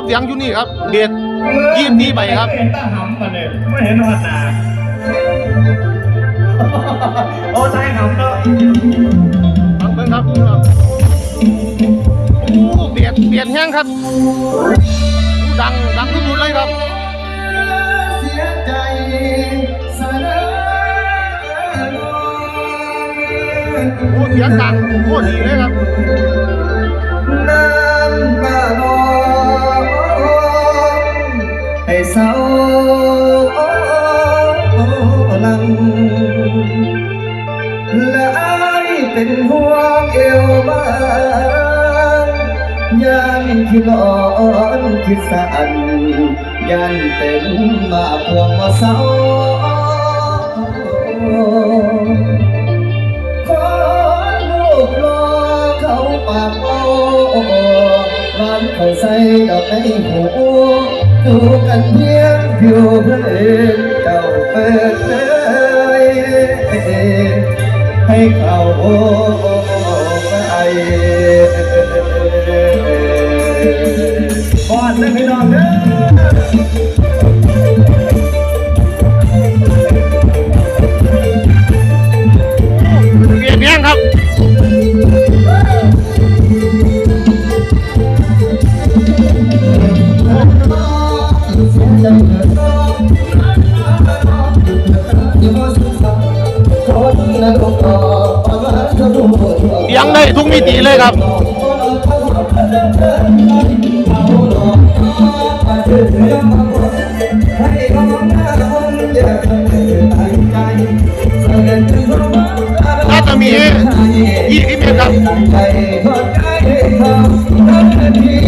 บเสียงอยู่นี่ครับเบียดยี่สิบนี้ไปครับเห็นตาหำมาเลยไม่เห็นหัวหนาโอ้ใช่หำเนาะฟังเบิ่งครับครับโอ้เบียดเบียดแห้งครับโอ้ดังดังสุดๆเลยครับเสียใจสะเด้อโอ้เสียงดังโคตรดีเลยครับ เศร้าลังและอายเป็นห่วงเอวบ้างยันคิดร้อนคิดสั่นยันเป็นมาพวงมาเศร้าขอลูกรอเขาปากโอ้บ้านเขาใส่ดอกในหู ดูกันเพียงอยู่เพื่อนเจ้าเปิดเผยให้เขาโอ้ไปก่อนนะพี่น้องเด้อ ยังได้ทุกมิติเลยครับน่าจะมียี่สิบเมครับสงสารนักรอยที่สอดเสียใจเกิดเป็นน้ำตาแค่ฟ้าไม่มีอะไรเ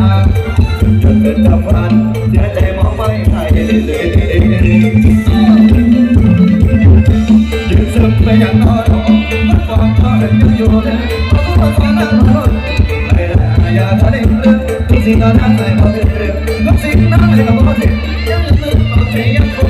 ริงน้องขาจนเป็นกับฝันเสียใจมองไม่ใครเลยยืนซึมไปอยางนอนความทอยังอยู่เลยเพราะว่าความนั้นมันไม่ได้อย่าทำให้เรื่องทุกสิ่งนั้นให้เขาเรื่อทุกสิ่งนั้นให้เขาเรื่องยังลืมเอาใจยังคง